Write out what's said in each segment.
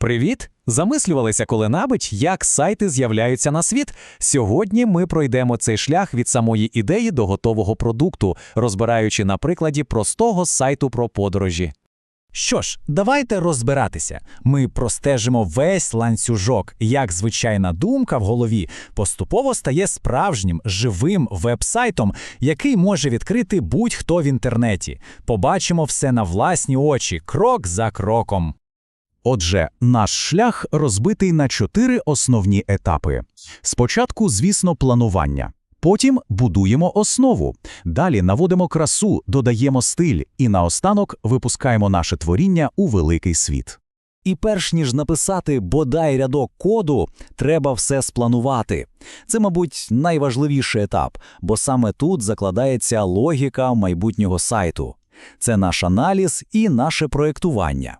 Привіт! Замислювалися коли-небудь, як сайти з'являються на світ? Сьогодні ми пройдемо цей шлях від самої ідеї до готового продукту, розбираючи на прикладі простого сайту про подорожі. Що ж, давайте розбиратися. Ми простежимо весь ланцюжок, як звичайна думка в голові поступово стає справжнім живим веб-сайтом, який може відкрити будь-хто в інтернеті. Побачимо все на власні очі, крок за кроком. Отже, наш шлях розбитий на чотири основні етапи. Спочатку, звісно, планування. Потім будуємо основу. Далі наводимо красу, додаємо стиль і наостанок випускаємо наше творіння у великий світ. І перш ніж написати бодай рядок коду, треба все спланувати. Це, мабуть, найважливіший етап, бо саме тут закладається логіка майбутнього сайту. Це наш аналіз і наше проєктування.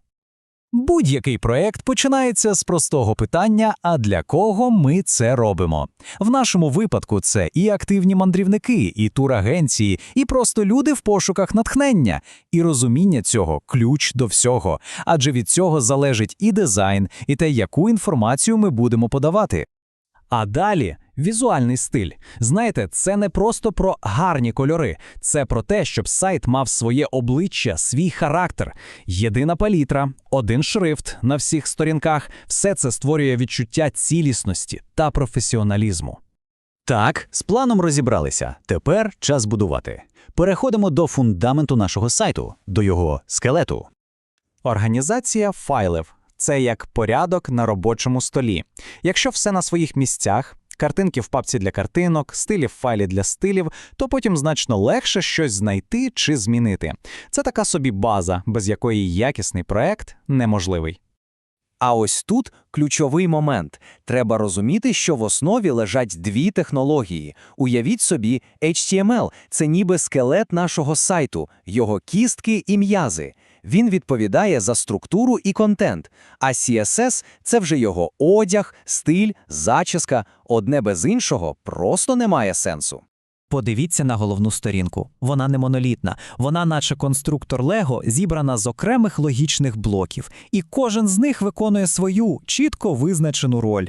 Будь-який проєкт починається з простого питання, а для кого ми це робимо. В нашому випадку це і активні мандрівники, і турагенції, і просто люди в пошуках натхнення. І розуміння цього ключ до всього, адже від цього залежить і дизайн, і те, яку інформацію ми будемо подавати. А далі візуальний стиль. Знаєте, це не просто про гарні кольори, це про те, щоб сайт мав своє обличчя, свій характер, єдина палітра, один шрифт на всіх сторінках. Все це створює відчуття цілісності та професіоналізму. Так, з планом розібралися. Тепер час будувати. Переходимо до фундаменту нашого сайту, до його скелету. Організація файлів це як порядок на робочому столі. Якщо все на своїх місцях, картинки в папці для картинок, стилі в файлі для стилів, то потім значно легше щось знайти чи змінити. Це така собі база, без якої якісний проект неможливий. А ось тут ключовий момент. Треба розуміти, що в основі лежать дві технології. Уявіть собі, HTML – це ніби скелет нашого сайту, його кістки і м'язи. Він відповідає за структуру і контент, а CSS – це вже його одяг, стиль, зачіска. Одне без іншого просто не має сенсу. Подивіться на головну сторінку. Вона не монолітна, вона, наче конструктор Лего, зібрана з окремих логічних блоків, і кожен з них виконує свою чітко визначену роль.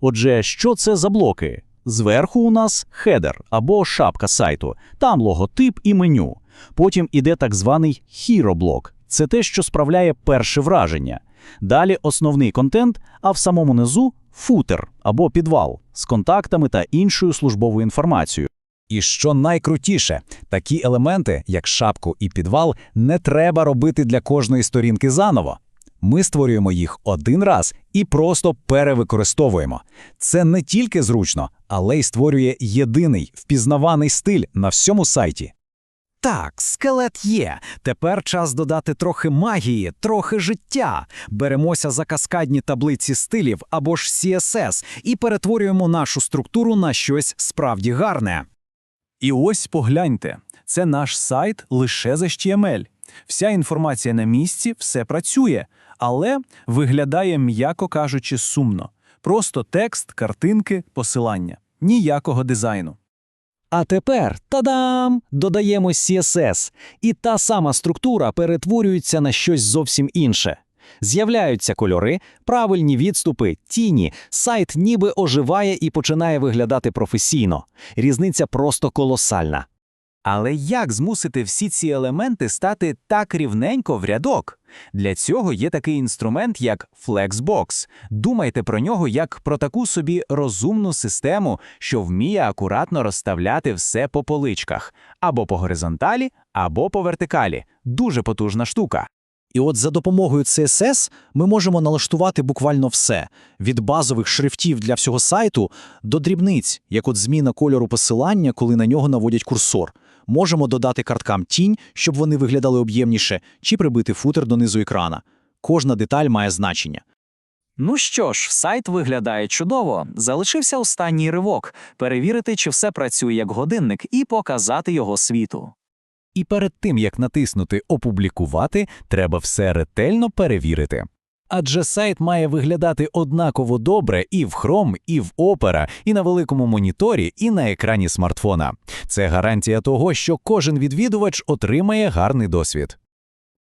Отже, що це за блоки? Зверху у нас хедер або шапка сайту, там логотип і меню. Потім іде так званий hero-блок. Це те, що справляє перше враження. Далі основний контент, а в самому низу футер або підвал з контактами та іншою службовою інформацією. І що найкрутіше, такі елементи, як шапку і підвал, не треба робити для кожної сторінки заново. Ми створюємо їх один раз і просто перевикористовуємо. Це не тільки зручно, але й створює єдиний впізнаваний стиль на всьому сайті. Так, скелет є. Тепер час додати трохи магії, трохи життя. Беремося за каскадні таблиці стилів або ж CSS і перетворюємо нашу структуру на щось справді гарне. І ось погляньте, це наш сайт лише з HTML. Вся інформація на місці, все працює, але виглядає, м'яко кажучи, сумно. Просто текст, картинки, посилання. Ніякого дизайну. А тепер та-дам! Додаємо CSS, і та сама структура перетворюється на щось зовсім інше. З'являються кольори, правильні відступи, тіні, сайт ніби оживає і починає виглядати професійно. Різниця просто колосальна. Але як змусити всі ці елементи стати так рівненько в рядок? Для цього є такий інструмент, як Flexbox. Думайте про нього як про таку собі розумну систему, що вміє акуратно розставляти все по поличках або по горизонталі, або по вертикалі. Дуже потужна штука. І от за допомогою CSS ми можемо налаштувати буквально все від базових шрифтів для всього сайту до дрібниць, як от зміна кольору посилання, коли на нього наводять курсор. Можемо додати карткам тінь, щоб вони виглядали об'ємніше, чи прибити футер донизу екрана. Кожна деталь має значення. Ну що ж, сайт виглядає чудово. Залишився останній ривок перевірити, чи все працює як годинник, і показати його світу. І перед тим, як натиснути Опублікувати, треба все ретельно перевірити. Адже сайт має виглядати однаково добре і в Chrome, і в Opera, і на великому моніторі, і на екрані смартфона. Це гарантія того, що кожен відвідувач отримає гарний досвід.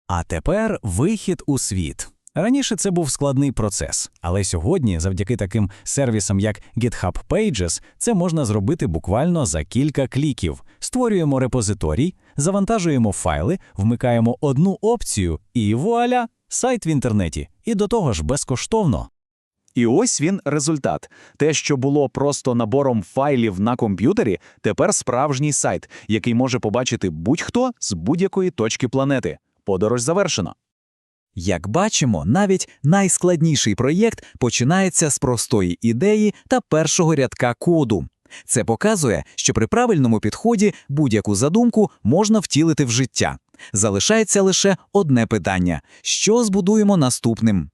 А тепер вихід у світ. Раніше це був складний процес, але сьогодні, завдяки таким сервісам, як GitHub Pages, це можна зробити буквально за кілька кліків. Створюємо репозиторій, завантажуємо файли, вмикаємо одну опцію і вуаля! Сайт в інтернеті. І до того ж безкоштовно. І ось він результат. Те, що було просто набором файлів на комп'ютері, тепер справжній сайт, який може побачити будь-хто з будь-якої точки планети. Подорож завершено. Як бачимо, навіть найскладніший проєкт починається з простої ідеї та першого рядка коду. Це показує, що при правильному підході будь-яку задумку можна втілити в життя. Залишається лише одне питання: що збудуємо наступним?